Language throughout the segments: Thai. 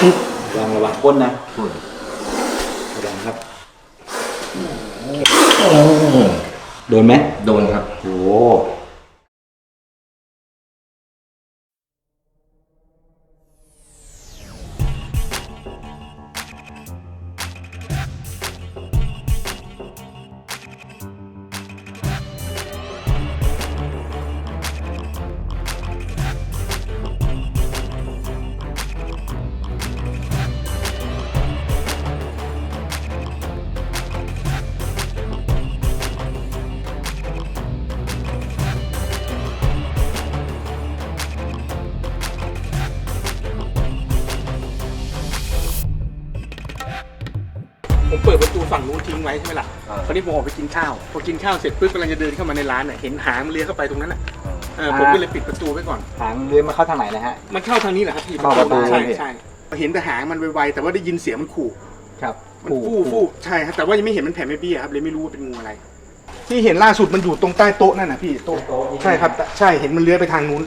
ระวังระวังก้นนะฝุ่นระวังครับ โดนไหมโดนครับ โอ้ ฝั่งนู้นทิ้งไว้ใช่ไหมล่ะอ่าคราวนี้ผมออกไปกินข้าว พอกินข้าวเสร็จปุ๊บกำลังจะเดินเข้ามาในร้านน่ะเห็นหางมันเลื้อยเข้าไปตรงนั้นน่ะเออผมก็เลยปิดประตูไว้ก่อน หางเลื้อยมาเข้าทางไหนนะฮะ มันเข้าทางนี้แหละครับพี่เข้าประตูใช่พี่ ใช่เห็นแต่หางมันไวๆแต่ว่าได้ยินเสียงมันขู่ ครับมันฟู่ฟู่ใช่ครับแต่ว่ายังไม่เห็นมันแผ่แม่เบี้ยครับเลยไม่รู้ว่าเป็นงูอะไร ที่เห็นล่าสุดมันอยู่ตรงใต้โต๊ะนั่นน่ะพี่โต๊ะใช่ครับ ใช่เห็นมันเลื้อยไปทางนู้น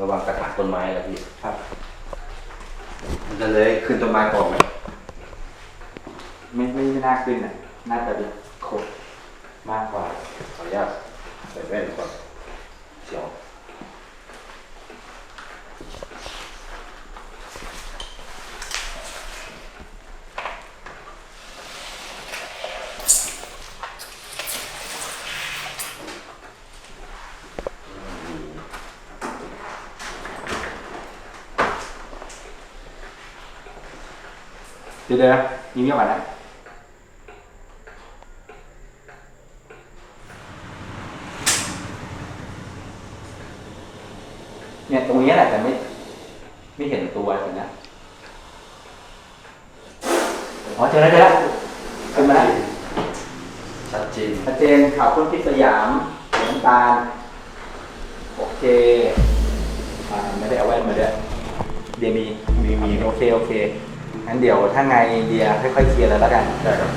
ระวังกระถางต้นไม้นะพี่ครับ มันจะเลยขึ้นต้นไม้ก่อนไหมไม่ไม่ไม่น่าขึ้นอะน่าจะเป็นโคตรมากกว่าขออนุญาตใส่แว่นก่อนเสียว เดี๋ยวเดี๋ยวยิ้มเงียบก่อนนะเนี่ยตรงนี้แหละแต่ไม่ ไม่เห็นตัวสินะอ๋อเจอแล้วเจอแล้วขึ้นมาแล้วชัดเจนชัดเจนข่าวคนพิษสยามสีน้ำตาลโอเคอ่าไม่ได้เอาแว่นมาด้วยเดียมีมีมีโอเคโอเค งั้นเดี๋ยวถ้าไงเดียค่อยๆเคลียร์แล้วแล้วกันได้ครับ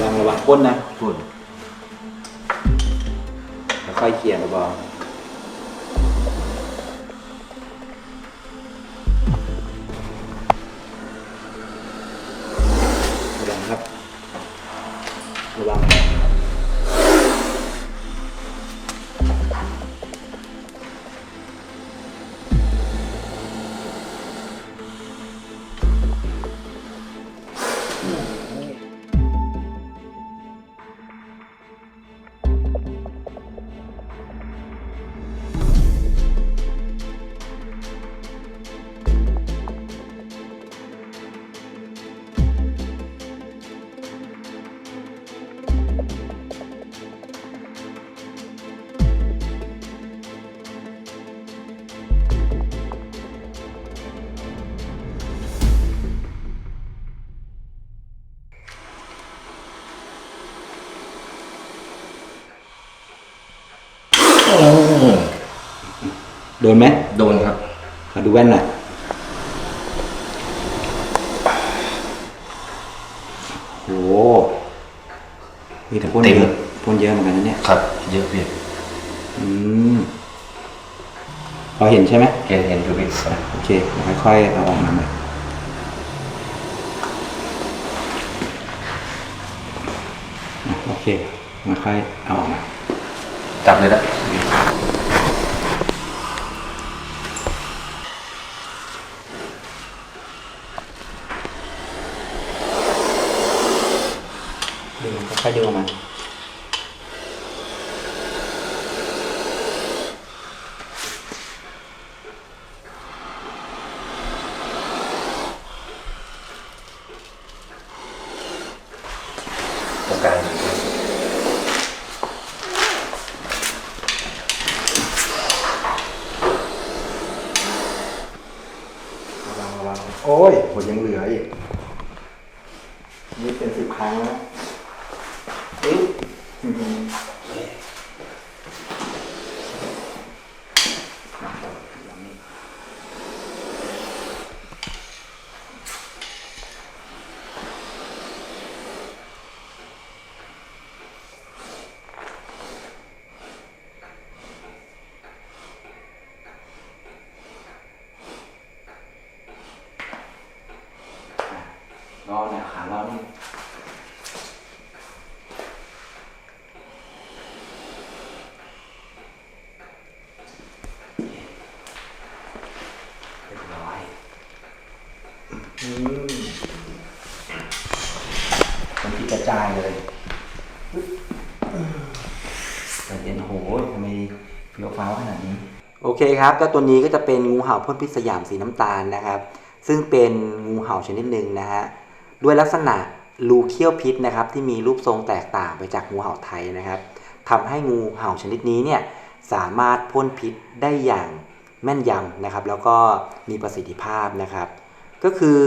ระวังระวังก้นนะฝุ่นค่อยๆเคลียร์เบาๆ ดนไหมโดนครับ ขอดูแว่นหน่อยโอ้โหมีแต่พ่นเต็ม เยอะพ่นเยอะเหมือนกันนะเนี่ย ครับ เยอะพี่อืมพอเห็นใช่ไหมเห็นเห็นอยู่พี่โอเคเดี๋ยวค่อยๆเอาออกมาใหม่อะโอเคมาค่อยเอาออกมา จับเลยนะ ดึงค่อยๆดึงออกมา ตรงกลาง ระวังระวัง โอ้ยหมดยังเหลืออีก นี่เป็นสิบครั้งแล้วอึ๊บอืม งอแนวขาเรานี่เรียบร้อยอื มันที่กระจายเลยแต่เห็นโหยทำไมเฟี้ยวฟ้าวขนาดนี้ โอเคครับ ก็ตัวนี้ก็จะเป็นงูเห่าพ่นพิษสยามสีน้ำตาลนะครับ ซึ่งเป็นงูเห่าชนิดหนึ่งนะฮะ ด้วยลักษณะรูเขี้ยวพิษนะครับ ที่มีรูปทรงแตกต่างไปจากงูเห่าไทยนะครับทำให้งูเห่าชนิดนี้เนี่ยสามารถพ่นพิษได้อย่างแม่นยำนะครับ แล้วก็มีประสิทธิภาพนะครับ ก็คือ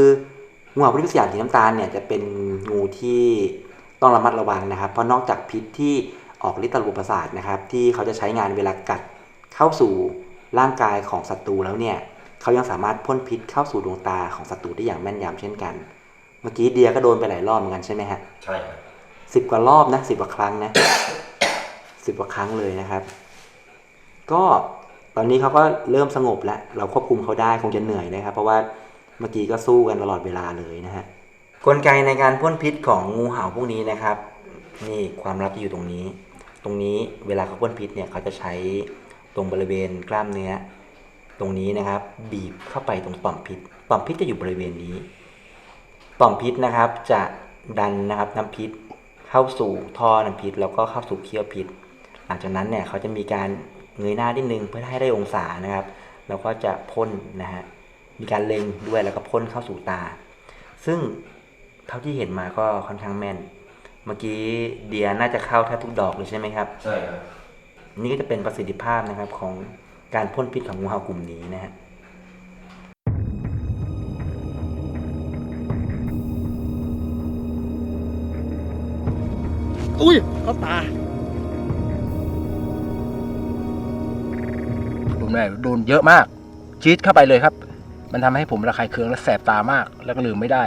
งูเห่าพ่นพิษสยามสีน้ำตาลเนี่ยจะเป็นงูที่ต้องระมัดระวังนะครับ เพราะนอกจากพิษที่ออกฤทธิ์ต่อระบบประสาทนะครับ ที่เขาจะใช้งานเวลากัดเข้าสู่ร่างกายของศัตรูแล้วเนี่ยเขายังสามารถพ่นพิษเข้าสู่ดวงตาของศัตรูได้อย่างแม่นยำเช่นกัน เมื่อกี้เดียก็โดนไปหลายรอบเหมือนกันใช่ไหมฮะใช่ครับสิบกว่ารอบนะสิบกว่าครั้งนะสิบกว่าครั้งเลยนะครับ ก็ตอนนี้เขาก็เริ่มสงบแล้ว เราควบคุมเขาได้คงจะเหนื่อยนะครับ เพราะว่า เมื่อกี้ก็สู้กันตลอดเวลาเลยนะฮะกลไกในการพ่นพิษของงูเห่าพวกนี้นะครับ นี่ความลับจะอยู่ตรงนี้ ตรงนี้เวลาเขาพ่นพิษเนี่ยเขาจะใช้ตรงบริเวณกล้ามเนื้อ ตรงนี้นะครับ บีบเข้าไปตรงต่อมพิษต่อมพิษจะอยู่บริเวณนี้ ต่อมพิษนะครับจะดันนะครับน้ำพิษเข้าสู่ท่อน้ำพิษแล้วก็เข้าสู่เขี้ยวพิษ หลังจากนั้นเนี่ยเขาจะมีการเงยหน้านิดนึงเพื่อให้ได้องศานะครับ แล้วก็จะพ่นนะฮะ มีการเล็งด้วยแล้วก็พ่นเข้าสู่ตา ซึ่งเท่าที่เห็นมาก็ค่อนข้างแม่น เมื่อกี้เดียน่าจะเข้าแทบทุกดอกเลยใช่ไหมครับ ใช่ครับนี่ก็จะเป็นประสิทธิภาพนะครับของการพ่นพิษของงูเห่ากลุ่มนี้นะฮะอุ้ยเข้าตาผมเนี่ยโดนเยอะมากจี๊ดเข้าไปเลยครับ มันทำให้ผมระคายเคืองและแสบตามาก แล้วก็ลืมไม่ได้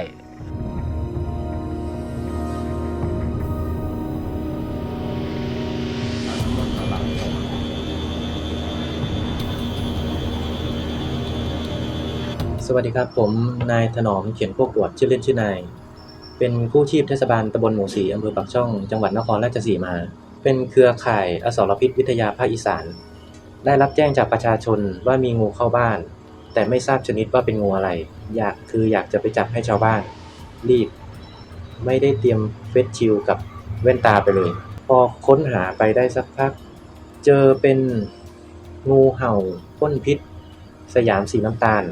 สวัสดีครับ ผมนายถนอมเขียนพวกกวดชื่อเล่นชื่อนาย เป็นกู้ชีพเทศบาลตำบลหมู่สีอำเภอปากช่องจังหวัดนครราชสีมา เป็นเครือข่ายอสรพิษวิทยาภาคอีสาน ได้รับแจ้งจากประชาชนว่ามีงูเข้าบ้าน แต่ไม่ทราบชนิดว่าเป็นงูอะไร อยากคืออยากจะไปจับให้ชาวบ้าน รีบ ไม่ได้เตรียมเฟสชิลกับแว่นตาไปเลย พอค้นหาไปได้สักพัก เจอเป็นงูเห่าพ่นพิษ สยามสีน้ำตาล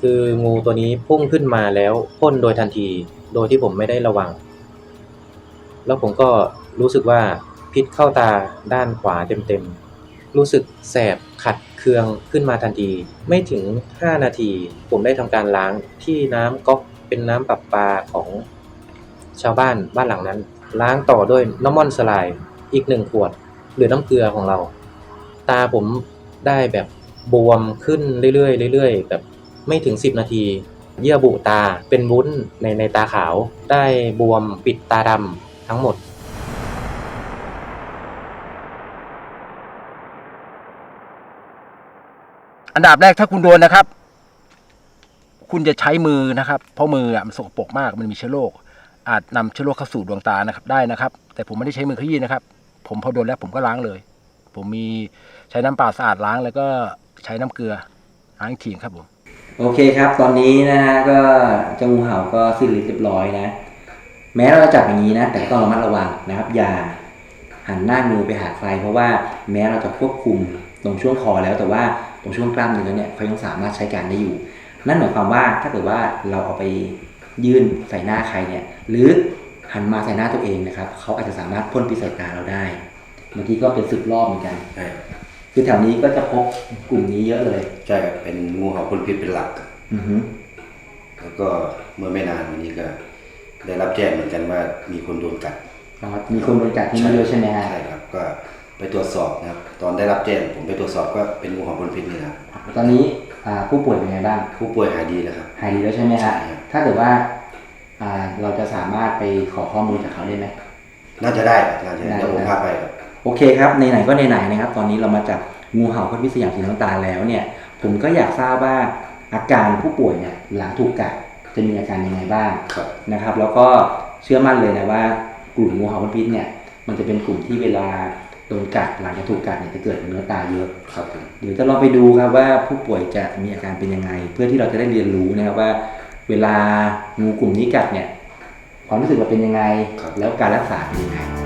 คืองูตัวนี้พุ่งขึ้นมาแล้วพ่นโดยทันที โดยที่ผมไม่ได้ระวัง แล้วผมก็รู้สึกว่าพิษเข้าตาด้านขวาเต็มๆ รู้สึกแสบขัดเคืองขึ้นมาทันที ไม่ถึง 5 นาที ผมได้ทำการล้างที่น้ำก๊อกเป็นน้ำประปาของชาวบ้านบ้านหลังนั้น ล้างต่อด้วยน้ำมันสไลด์อีกหนึ่งขวด หรือน้ำเกลือของเรา ตาผมได้แบบบวมขึ้นเรื่อยๆเรื่อยๆแบบไม่ถึง 10 นาที เยื่อบุตาเป็นวุ้นในในตาขาว ได้บวมปิดตาดำทั้งหมด อันดับแรกถ้าคุณโดนนะครับ คุณจะใช้มือนะครับ เพราะมืออะมันสกปรกมากมันมีเชื้อโรคอาจนำเชื้อโรคเข้าสู่ดวงตานะครับ ได้นะครับ แต่ผมไม่ได้ใช้มือขยี้นะครับ ผมพอโดนแล้วผมก็ล้างเลย ผมมีใช้น้ำเปล่าสะอาดล้างแล้วก็ใช้น้ำเกลือล้างอีกทีครับผมโอเคครับ ตอนนี้นะฮะก็เจ้างูเห่าก็สิ้นฤทธิ์เรียบร้อยนะ แม้เราจะจับอย่างนี้นะ แต่ก็ต้องระมัดระวังนะครับ อย่าหันหน้ามือไปหาใคร เพราะว่าแม้เราจะควบคุมตรงช่วงคอแล้วแต่ว่า ตรงช่วงกล้ามเนื้อเนี่ยเขายังสามารถใช้การได้อยู่ นั่นหมายความว่าถ้าเกิดว่าเราเอาไปยื่นใส่หน้าใครเนี่ยหรือหันมาใส่หน้าตัวเองนะครับเขาอาจจะสามารถพ่นพิษใส่ตาเราได้บางทีก็เป็นสึกรอบเหมือนกันใช่ครับคือแถวนี้ก็จะพบกลุ่มนี้เยอะเลยใช่ครับเป็นงูเห่าพ่นพิษเป็นหลักอือฮึแล้วก็เมื่อไม่นานมานี้ก็ ได้รับแจ้งเหมือนกันว่ามีคนโดนกัดอ๋อมีคนบริจาคที่นี่ด้วยใช่ไหมฮะใช่ครับก็ ไปตรวจสอบนะครับ ตอนได้รับแจ้งผมไปตรวจสอบก็เป็นงูเห่าพ่นพิษนี่นะครับตอนนี้อ่าผู้ป่วยเป็นไงบ้าง ผู้ป่วยหายดีแล้วครับ หายดีแล้วใช่ไหมฮะใช่ครับถ้าเกิดว่าอ่าเราจะสามารถไปขอข้อมูลจากเขาได้ไหม น่าจะได้ครับน่าจะได้ได้เดี๋ยวผมพาไปครับโอเคครับไหนๆก็ไหนๆนะครับ ตอนนี้เรามาจับงูเห่าพ่นพิษสยามสีน้ำตาลแล้วเนี่ย ผมก็อยากทราบว่าอาการผู้ป่วยเนี่ยหลังถูกกัดจะมีอาการยังไงบ้าง ครับ นะครับแล้วก็เชื่อมั่นเลยนะว่ากลุ่มงูเห่าพันธุ์พิษเนี่ยมันจะเป็นกลุ่มที่เวลา โดนกัดหลังจากถูกกัดเนี่ยจะเกิดเนื้อตายเยอะครับผมเดี๋ยวจะลองไปดูครับว่าผู้ป่วยจะมีอาการเป็นยังไง เพื่อที่เราจะได้เรียนรู้นะครับว่า เวลางูกลุ่มนี้กัดเนี่ยความรู้สึกเราเป็นยังไง แล้วการรักษาเป็นยังไง